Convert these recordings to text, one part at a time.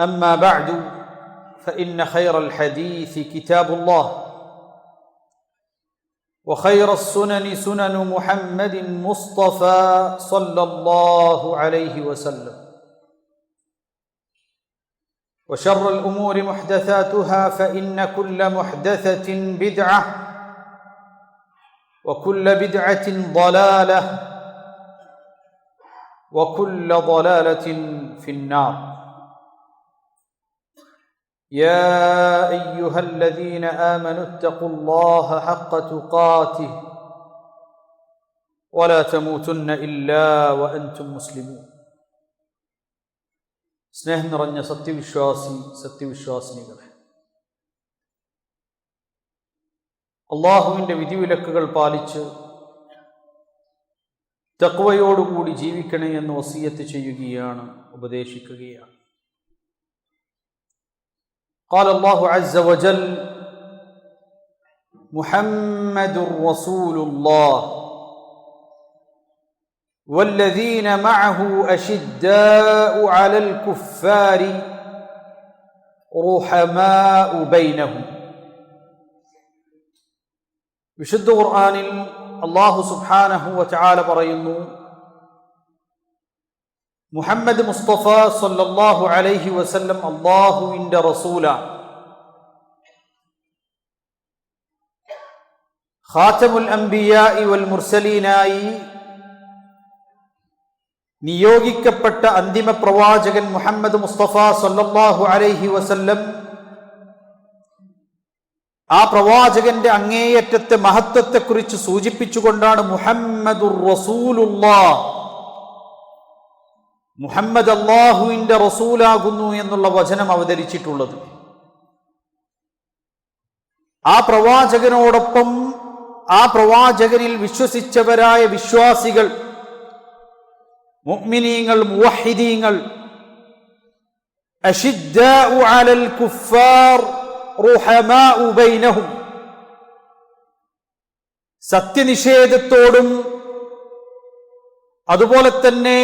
أما بعد فإن خير الحديث كتاب الله وخير السنن سنن محمد مصطفى صلى الله عليه وسلم وشر الأمور محدثاتها فإن كل محدثة بدعة وكل بدعة ضلالة وكل ضلالة في النار. يا ايها الذين امنوا اتقوا الله حق تقاته ولا تموتن الا وانتم مسلمون സ്നേഹം നിറഞ്ഞ സത്യവിശ്വാസി സത്യവിശ്വാസിനികളെ അള്ളാഹുവിൻ്റെ വിധിവിലക്കുകൾ പാലിച്ച് തക്വയോടുകൂടി ജീവിക്കണേ എന്ന് വസീയത്ത് ചെയ്യുകയാണ് ഉപദേശിക്കുകയാണ് قال الله عز وجل محمد رسول الله والذين معه اشداء على الكفار رحماء بينهم വിശുദ്ധ ഖുർആനിൽ അള്ളാഹു സുബ്ഹാനഹു വതആല പറയുന്നു മുഹമ്മദ് മുസ്തഫ സല്ലല്ലാഹു അലൈഹി വസല്ലം അള്ളാഹുവിന്റെ റസൂല ഖാത്തമുൽ അംബിയായി വൽ മുർസലീനായി നിയോഗിക്കപ്പെട്ട അന്തിമ പ്രവാചകൻ മുഹമ്മദ് മുസ്തഫ സല്ലല്ലാഹു അലൈഹി വസല്ലം ആ പ്രവാചകന്റെ അങ്ങേയറ്റത്തെ മഹത്വത്തെക്കുറിച്ച് സൂചിപ്പിച്ചുകൊണ്ടാണ് മുഹമ്മദുർ റസൂലുള്ളാഹ്. മുഹമ്മദ് അള്ളാഹുവിന്റെ റസൂലാകുന്നു എന്നുള്ള വചനം അവതരിച്ചിട്ടുള്ളത്. ആ പ്രവാചകനോടൊപ്പം ആ പ്രവാചകനിൽ വിശ്വസിച്ചവരായ വിശ്വാസികൾ മുഅ്മിനീങ്ങൾ മുവഹിദീങ്ങൾ സത്യനിഷേധത്തോടും അതുപോലെ തന്നെ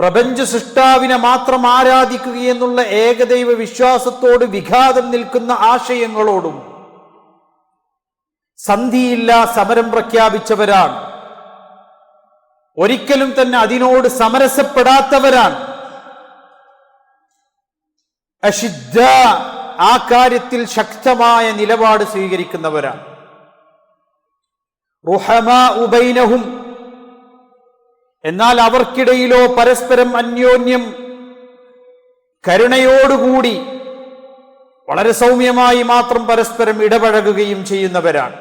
പ്രപഞ്ച സൃഷ്ടാവിനെ മാത്രം ആരാധിക്കുകയെന്നുള്ള ഏകദൈവ വിശ്വാസത്തോട് വിഘാതം നിൽക്കുന്ന ആശയങ്ങളോടും സന്ധിയില്ല സമരം പ്രഖ്യാപിച്ചവരാണ്. ഒരിക്കലും തന്നെ അതിനോട് സമരസപ്പെടാത്തവരാണ്. അശുദ്ധ ആ കാര്യത്തിൽ ശക്തമായ നിലപാട് സ്വീകരിക്കുന്നവരാണ്. റുഹമ ഉബൈനഹും എന്നാൽ അവർക്കിടയിലോ പരസ്പരം അന്യോന്യം കരുണയോടുകൂടി വളരെ സൗമ്യമായി മാത്രം പരസ്പരം ഇടപഴകുകയും ചെയ്യുന്നവരാണ്.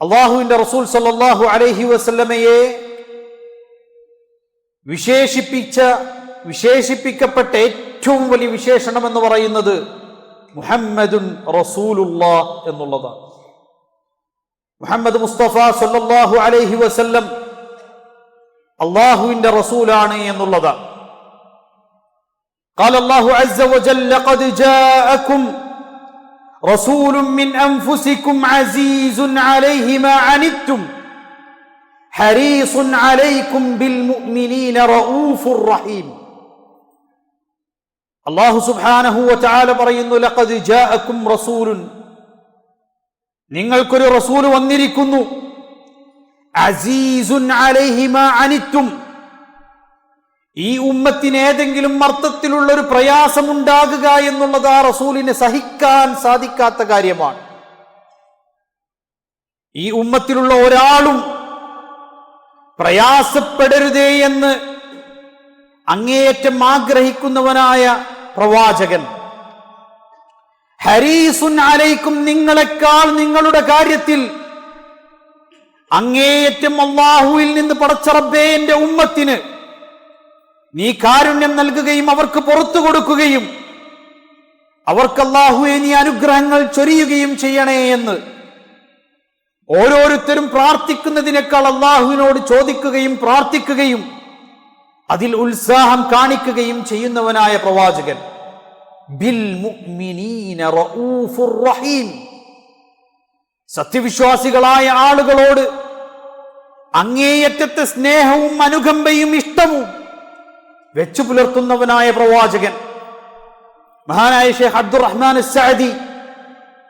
അള്ളാഹുവിന്റെ റസൂൽ സല്ലാഹു അലഹി വസ്ലമയെ വിശേഷിപ്പിച്ച വിശേഷിപ്പിക്കപ്പെട്ട ഏറ്റവും വലിയ വിശേഷണം എന്ന് പറയുന്നത് മുഹമ്മദുൻ റസൂലുള്ള എന്നുള്ളതാണ്. മുഹമ്മദ് മുസ്തഫ സല്ലല്ലാഹു അലൈഹി വസല്ലം അള്ളാഹുവിന്റെ റസൂലാണ് എന്നുള്ളതാണ് قال الله عز وجل قد جاءكم رسول من انفسكم عزيز عليه ما عنتم حريص عليكم بالمؤمنين رؤوف رحيم അള്ളാഹു സുബ്ഹാനഹു വതആല പറയുന്നു ലഖദ് ജാഅക്കും റസൂലുൻ നിങ്ങൾക്കൊരു റസൂൽ വന്നിരിക്കുന്നു. അസീസുൻ അനിത്തും. ഈ ഉമ്മത്തിന് ഏതെങ്കിലും അർത്ഥത്തിലുള്ള ഒരു പ്രയാസമുണ്ടാകുക എന്നുള്ളത് ആ റസൂലിനെ സഹിക്കാൻ സാധിക്കാത്ത കാര്യമാണ്. ഈ ഉമ്മത്തിലുള്ള ഒരാളും പ്രയാസപ്പെടരുതേ എന്ന് അങ്ങേയറ്റം ആഗ്രഹിക്കുന്നവനായ പ്രവാചകൻ. ഹരീസുൻ അലൈക്കും നിങ്ങളെക്കാൾ നിങ്ങളുടെ കാര്യത്തിൽ അങ്ങേയറ്റം അള്ളാഹുവിൽ നിന്ന് പടച്ചറബേ എന്റെ ഉമ്മത്തിന് നീ കാരുണ്യം നൽകുകയും അവർക്ക് പുറത്തു കൊടുക്കുകയും അവർക്ക് അള്ളാഹുവെ നീ അനുഗ്രഹങ്ങൾ ചൊരിയുകയും ചെയ്യണേ എന്ന് ഓരോരുത്തരും പ്രാർത്ഥിക്കുന്നതിനേക്കാൾ അള്ളാഹുവിനോട് ചോദിക്കുകയും പ്രാർത്ഥിക്കുകയും അതിൽ ഉത്സാഹം കാണിക്കുകയും ചെയ്യുന്നവനായ പ്രവാചകൻ. സത്യവിശ്വാസികളായ ആളുകളോട് അങ്ങേയറ്റത്തെ സ്നേഹവും അനുകമ്പയും ഇഷ്ടവും വെച്ചു പുലർത്തുന്നവനായ പ്രവാചകൻ. മഹാനായ ഷേഖ് അബ്ദുറഹ്മാൻ സഅദി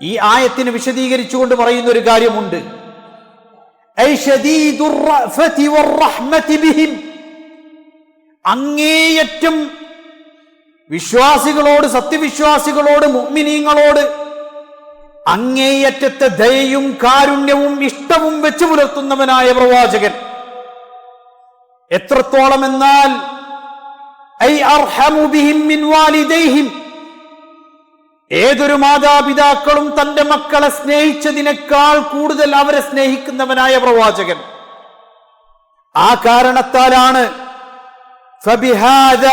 ഈ ആയത്തിന് വിശദീകരിച്ചുകൊണ്ട് പറയുന്ന ഒരു കാര്യമുണ്ട് അങ്ങേയറ്റം വിശ്വാസികളോട് സത്യവിശ്വാസികളോട് മുഗ്മിനീങ്ങളോട് അങ്ങേയറ്റത്തെ ദയയും കാരുണ്യവും ഇഷ്ടവും വെച്ചു പുലർത്തുന്നവനായ പ്രവാചകൻ. എത്രത്തോളം എന്നാൽ ഏതൊരു മാതാപിതാക്കളും തന്റെ മക്കളെ സ്നേഹിച്ചതിനേക്കാൾ കൂടുതൽ അവരെ സ്നേഹിക്കുന്നവനായ പ്രവാചകൻ. ആ കാരണത്താലാണ് ഫബിഹാദ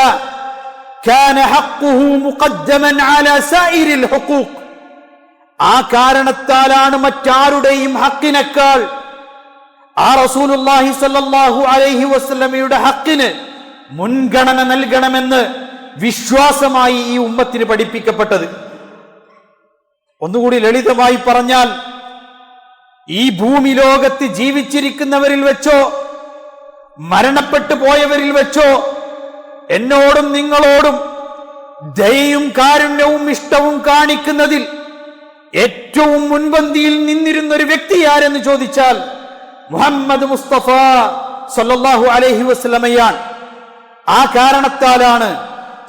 كان حقه مقدما على سائر الحقوق ആ കാരണത്താലാണ് മറ്റാരുടെയും ഹക്കിനേക്കാൾ ആ റസൂലുള്ളാഹി സ്വല്ലല്ലാഹു അലൈഹി വസല്ലമയുടെ ഹക്കിന് മുൻഗണന നൽകണമെന്ന് വിശ്വാസമായി ഈ ഉമ്മത്തിന് പഠിപ്പിക്കപ്പെട്ടത് ഒന്നുകൂടി ലളിതമായി പറഞ്ഞാൽ ഈ ഭൂമി ലോകത്ത് ജീവിച്ചിരിക്കുന്നവരിൽ വെച്ചോ മരണപ്പെട്ടു പോയവരിൽ വെച്ചോ എന്നോടും നിങ്ങളോടും ദയയും കാരുണ്യവും ഇഷ്ടവും കാണിക്കുന്നതിൽ ഏറ്റവും മുൻപന്തിയിൽ നിന്നിരുന്ന ഒരു വ്യക്തി ആരെന്ന് ചോദിച്ചാൽ മുഹമ്മദ് മുസ്തഫ സല്ലല്ലാഹു അലൈഹി വസല്ലമയാണ് ആ കാരണത്താലാണ്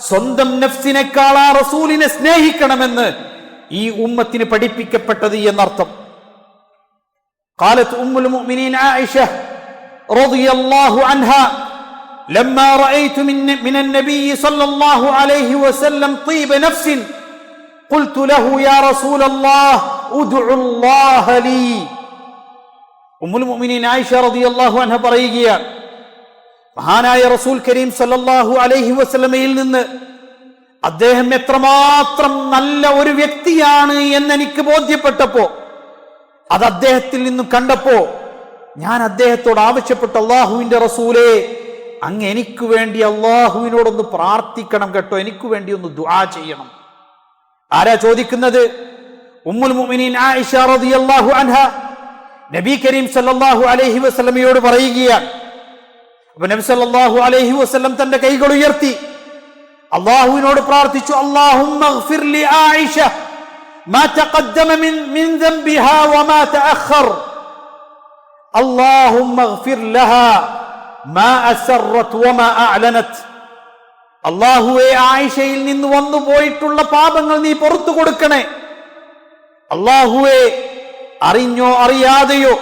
സ്വന്തം നഫ്സിനേക്കാൾ ആ റസൂലിനെ സ്നേഹിക്കണമെന്ന് ഈ ഉമ്മത്തിന് പഠിപ്പിക്കപ്പെട്ടത് എന്നർത്ഥം قالت أم المؤمنين عائشة رضي الله عنها لما رأيت من, من النبي صلى الله عليه وسلم طيب نفس قلت له يا رسول الله ادع الله لي أم المؤمنين عائشة رضي الله عنها പറയുകയാണ് മഹാനായ റസൂൽ കരീം സല്ലല്ലാഹു അലൈഹി വസല്ലമയിൽ നിന്ന് അദ്ദേഹം എത്രമാത്രം നല്ല ഒരു വ്യക്തിയാണ് എന്ന് എനിക്ക് ബോധ്യപ്പെട്ടപ്പോ അത് അദ്ദേഹത്തിൽ നിന്നും കണ്ടപ്പോ ഞാൻ അദ്ദേഹത്തോട് ആവശ്യപ്പെട്ടു അള്ളാഹുവിന്റെ റസൂലേ അങ്ങ് എനിക്ക് വേണ്ടി അള്ളാഹുവിനോടൊന്ന് പ്രാർത്ഥിക്കണം കേട്ടോ എനിക്ക് വേണ്ടി ഒന്ന് ദുആ ചെയ്യണം ആരാ ചോദിക്കുന്നത് ഉമ്മുൽ മുഅ്മിനീൻ ആയിഷ റളിയല്ലാഹു അൻഹ നബി കരീം സല്ലല്ലാഹു അലൈഹി വസല്ലമയോട് പറയുകയാണ് അപ്പൊ നബി സല്ലല്ലാഹു അലൈഹി വസല്ലം തന്റെ കൈകൾ ഉയർത്തി അള്ളാഹുവിനോട് പ്രാർത്ഥിച്ചു അള്ളാഹുമ്മ اغفر لعائشة ما تقدم من من ذنبها وما تأخر اللهم اغفر لها അള്ളാഹുവെ ആയിഷയിൽ നിന്ന് വന്നു പോയിട്ടുള്ള പാപങ്ങൾ നീ പുറത്തു കൊടുക്കണേ. അള്ളാഹുവെ അറിഞ്ഞോ അറിയാതെയോ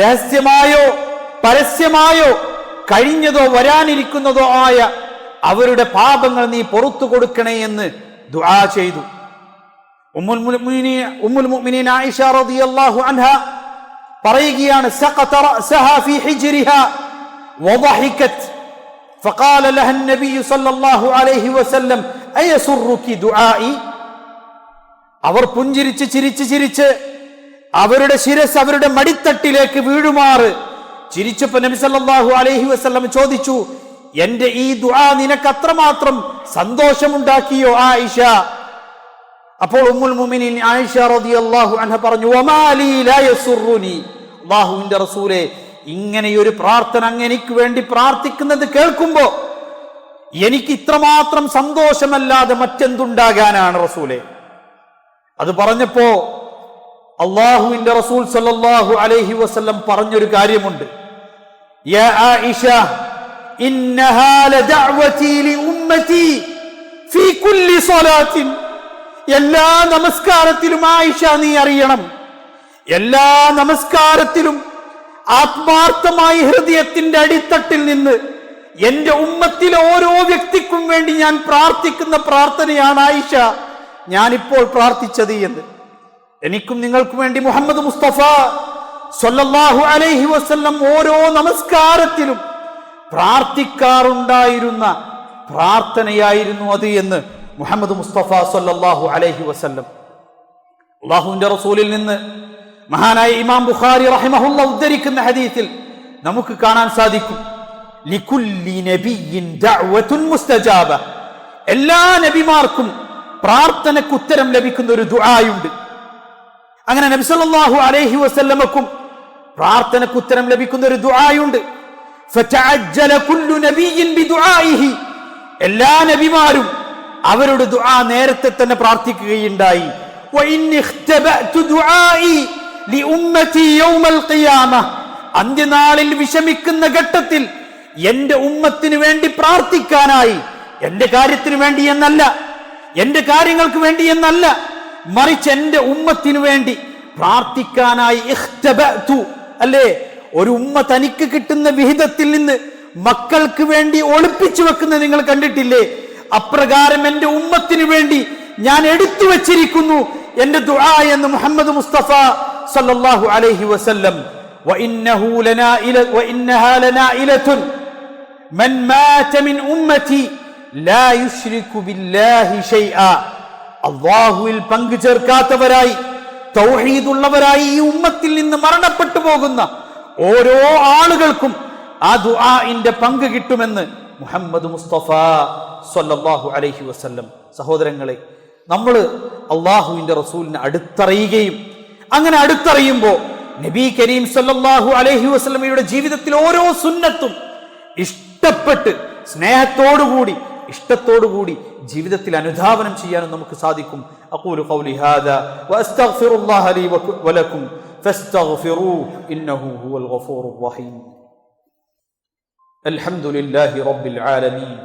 രഹസ്യമായോ പരസ്യമായോ കഴിഞ്ഞതോ വരാനിരിക്കുന്നതോ ആയ അവരുടെ പാപങ്ങൾ നീ പുറത്തു കൊടുക്കണേ എന്ന് ദുആ ചെയ്തു. ഉമ്മുൽ ഉമ്മുൽ മുഅ്മിനീൻ ആയിഷ റളിയല്ലാഹു അൻഹ പറയുകയാണ് സഖത റഅസഹ ഫീ ഹിജ്രിഹ. وضحكت فقال لها النبي صلى الله عليه وسلم أيسرك دعائي അവർ പുഞ്ചിരിച്ച് ചിരിച്ച് ചിരിച്ച് അവരുടെ ശിരസ് അവരുടെ മടിത്തട്ടിലേക്ക് വീഴുമാറ് ചിരിച്ചപ്പോ നബി സല്ലല്ലാഹു അലൈഹി വസല്ലം ചോദിച്ചു എന്റെ ഈ ദുആ നിനക്ക് അത്രമാത്രം സന്തോഷമുണ്ടാക്കിയോ ആയിഷ അപ്പോൾ ഉമ്മുൽ മുമിനീൻ ആയിഷ റളിയല്ലാഹു അൻഹ പറഞ്ഞു വമാലി ലാ യസുറുനി അല്ലാഹുവിന്റെ റസൂലേ ഇങ്ങനെയൊരു പ്രാർത്ഥന അങ്ങ് എനിക്ക് വേണ്ടി പ്രാർത്ഥിക്കുന്നത് കേൾക്കുമ്പോ എനിക്ക് ഇത്രമാത്രം സന്തോഷമല്ലാതെ മറ്റെന്തുണ്ടാകാനാണ് റസൂലെ? അത് പറഞ്ഞപ്പോ അള്ളാഹുവിന്റെ റസൂൽ സല്ലാഹു അലൈഹി വസ്ല്ലം പറഞ്ഞൊരു കാര്യമുണ്ട്. എല്ലാ നമസ്കാരത്തിലും ആയിഷ നീ അറിയണം. എല്ലാ നമസ്കാരത്തിലും ആത്മാർത്ഥമായി ഹൃദയത്തിന്റെ അടിത്തട്ടിൽ നിന്ന് എന്റെ ഉമ്മത്തിലെ ഓരോ വ്യക്തിക്കും വേണ്ടി ഞാൻ പ്രാർത്ഥിക്കുന്ന പ്രാർത്ഥനയാണ് ആയിഷ. ഞാനിപ്പോൾ പ്രാർത്ഥിച്ചത് എന്ന്. എനിക്കും നിങ്ങൾക്കും വേണ്ടി മുഹമ്മദ് മുസ്തഫ സൊല്ലാഹു അലൈഹി വസ്ല്ലം ഓരോ നമസ്കാരത്തിലും പ്രാർത്ഥിക്കാറുണ്ടായിരുന്ന പ്രാർത്ഥനയായിരുന്നു അത് എന്ന് മുഹമ്മദ് മുസ്തഫ സൊല്ലാഹു അലൈഹി വസ്ല്ലം. അള്ളാഹുവിന്റെ റസൂലിൽ നിന്ന് മഹാനായ ഇമാം ബുഖാരി റഹിമഹുല്ല ഉദ്ധരിക്കുന്ന ഹദീത്തിൽ നമുക്ക് കാണാൻ സാധിക്കും. എല്ലാ നബിമാർക്കും പ്രാർത്ഥനയ്ക്ക് ഉത്തരം ലഭിക്കുന്ന ഒരു ദുആയുണ്ട്. അങ്ങനെ നബി സല്ലല്ലാഹു അലൈഹി വസല്ലമക്കും പ്രാർത്ഥനയ്ക്ക് ഉത്തരം ലഭിക്കുന്ന ഒരു ദുആയുണ്ട്. ഫതഅജ്ജല കുല്ലു നബിയിൻ ബിദുആഇഹി. എല്ലാ നബിമാരും അവരുടെ ദുആ നേരത്തെ തന്നെ പ്രാർത്ഥിക്കുകയുണ്ടായി. ദുആഇ അന്ത്യനാളിൽ വിഷമിക്കുന്ന ഘട്ടത്തിൽ എന്റെ ഉമ്മത്തിന് വേണ്ടി പ്രാർത്ഥിക്കാനായി എന്റെ കാര്യത്തിന് വേണ്ടി എന്നല്ല എന്റെ കാര്യങ്ങൾക്ക് വേണ്ടി എന്നല്ല മറിച്ച് എന്റെ ഉമ്മത്തിന് വേണ്ടി പ്രാർത്ഥിക്കാനായി അല്ലേ? ഒരു ഉമ്മ തനിക്ക് കിട്ടുന്ന വിഹിതത്തിൽ നിന്ന് മക്കൾക്ക് വേണ്ടി ഒളിപ്പിച്ചു വെക്കുന്നത് നിങ്ങൾ കണ്ടിട്ടില്ലേ? അപ്രകാരം എന്റെ ഉമ്മത്തിന് വേണ്ടി ഞാൻ എടുത്തു വച്ചിരിക്കുന്നു എന്റെ ദുആ എന്ന് മുഹമ്മദ് മുസ്തഫ സല്ലല്ലാഹു അലൈഹി വസല്ലം وإنه لنائلة وإنها لنائلة من مات من أمتي لا يشرك بالله شيئا അള്ളാഹുവിൽ പങ്കു ചേർക്കാത്തവരായി തൗഹീദുള്ളവരായി ഈ ഉമ്മത്തിൽ നിന്ന് മരണപ്പെട്ടു പോകുന്ന ഓരോ ആളുകൾക്കും ആ ദുആഇന്റെ പങ്ക് കിട്ടുമെന്ന് മുഹമ്മദ് മുസ്തഫ സല്ലല്ലാഹു അലൈഹി വസല്ലം സഹോദരങ്ങളെ നമ്മൾ അള്ളാഹുവിന്റെ റസൂലിനെ അടുത്തറിയുകയും അങ്ങനെ അടുത്തറിയുമ്പോൾ നബി കരീം സല്ലല്ലാഹു അലൈഹി വസല്ലമയുടെ ജീവിതത്തിൽ ഓരോ സുന്നത്തും ഇഷ്ടപ്പെട്ട് സ്നേഹത്തോടുകൂടി ഇഷ്ടത്തോടുകൂടി ജീവിതത്തിൽ അനുധാവനം ചെയ്യാനും നമുക്ക് സാധിക്കും അഖൂലു ഖൗലി ഹാദാ വഅസ്തഗ്ഫിറുല്ലാഹ ലീ വക- വലക്കും ഫസ്തഗ്ഫിറൂഹു ഇന്നഹു ഹുവൽ ഗഫൂറുർ റഹീം الحمد لله رب العالمين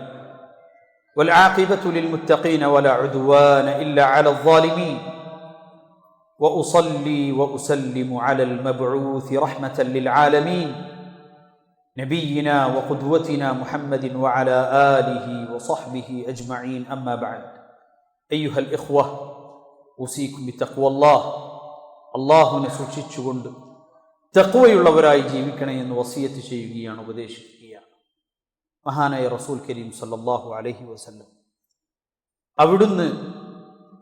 والعاقبة للمتقين ولا عدوان إلا على الظالمين وأصلي وأسلم على المبعوث رحمة للعالمين نبينا وقدوتنا محمد وعلى آله وصحبه أجمعين. أما بعد أيها الإخوة أوصيكم بتقوى الله. الله نسوشيتشوند تقوى അള്ളാഹുവിനെ സൂക്ഷിച്ചുകൊണ്ട് തക്കുവയുള്ളവരായി ജീവിക്കണേ എന്ന് വസീയത്ത് مهانا يا رسول كريم صلى الله عليه وسلم അവിടുന്ന്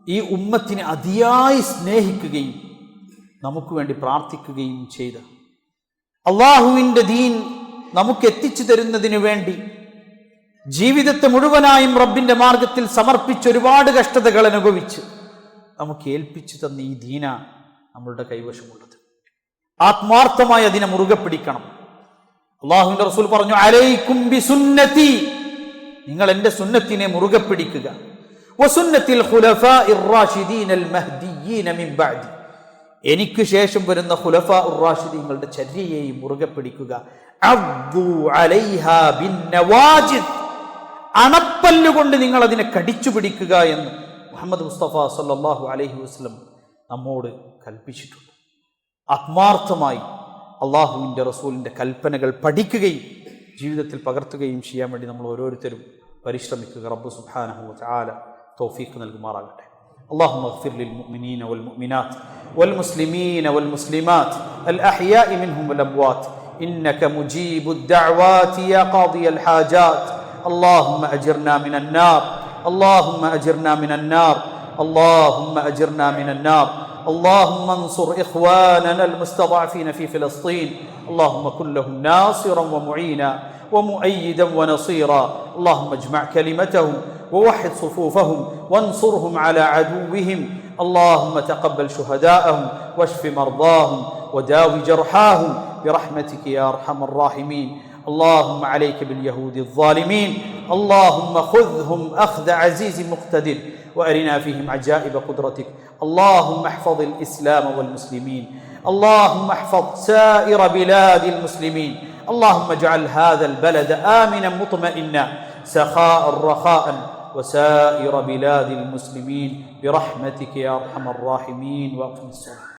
ഈ ഉമ്മത്തിനെ അതിയായി സ്നേഹിക്കുകയും നമുക്ക് വേണ്ടി പ്രാർത്ഥിക്കുകയും ചെയ്ത. അള്ളാഹുവിന്റെ ദീൻ നമുക്ക് എത്തിച്ചു തരുന്നതിന് വേണ്ടി ജീവിതത്തെ മുഴുവനായും റബ്ബിന്റെ മാർഗത്തിൽ സമർപ്പിച്ച് ഒരുപാട് കഷ്ടതകൾ അനുഭവിച്ച് നമുക്ക് ഏൽപ്പിച്ചു തന്ന ഈ ദീന നമ്മളുടെ കൈവശമുള്ളത്. ആത്മാർത്ഥമായി അതിനെ മുറുകെ പിടിക്കണം. അള്ളാഹുവിന്റെ റസൂൽ പറഞ്ഞു അലൈക്കും ബി സുന്നത്തി നിങ്ങൾ എന്റെ സുന്നത്തിനെ മുറുകെ പിടിക്കുക. എനിക്ക് ശേഷം വരുന്ന ഖുലഫാ ഉറാഷിദീങ്ങളുടെ ചര്യയെയും മുറുകെ പിടിക്കുക. അണപ്പല്ലുകൊണ്ട് നിങ്ങൾ അതിനെ കടിച്ചു പിടിക്കുക എന്ന് മുഹമ്മദ് മുസ്തഫ സല്ലല്ലാഹു അലഹി വസ്ലം നമ്മോട് കൽപ്പിച്ചിട്ടുണ്ട്. ആത്മാർത്ഥമായി അള്ളാഹുവിന്റെ റസൂലിന്റെ കൽപ്പനകൾ പഠിക്കുകയും ജീവിതത്തിൽ പകർത്തുകയും ചെയ്യാൻ വേണ്ടി നമ്മൾ ഓരോരുത്തരും പരിശ്രമിക്കുക. റബ്ബ് സുബ്ഹാനഹു توفيقنا الجمارة اللهم اغفر للمؤمنين والمؤمنات والمسلمين والمسلمات الأحياء منهم والأموات. إنك مجيب الدعوات يا قاضي الحاجات. اللهم أجرنا من النار. اللهم أجرنا من النار. اللهم أجرنا من النار. اللهم انصر إخواننا المستضعفين في فلسطين. اللهم كن لهم ناصرا ومعينا. ومؤيدا ونصيرا. اللهم اجمع كلمتهم ووحد صفوفهم وانصرهم على عدوهم. اللهم تقبل شهداءهم واشف مرضاهم وداو جرحاهم برحمتك يا أرحم الراحمين. اللهم عليك باليهود الظالمين. اللهم خذهم أخذ عزيز مقتدر وأرنا فيهم عجائب قدرتك. اللهم احفظ الإسلام والمسلمين. اللهم احفظ سائر بلاد المسلمين. اللهم اجعل هذا البلد آمنا مطمئنا سخاء رخاء وسائر بلاد المسلمين برحمتك يا أرحم الراحمين وأقم الصلاة.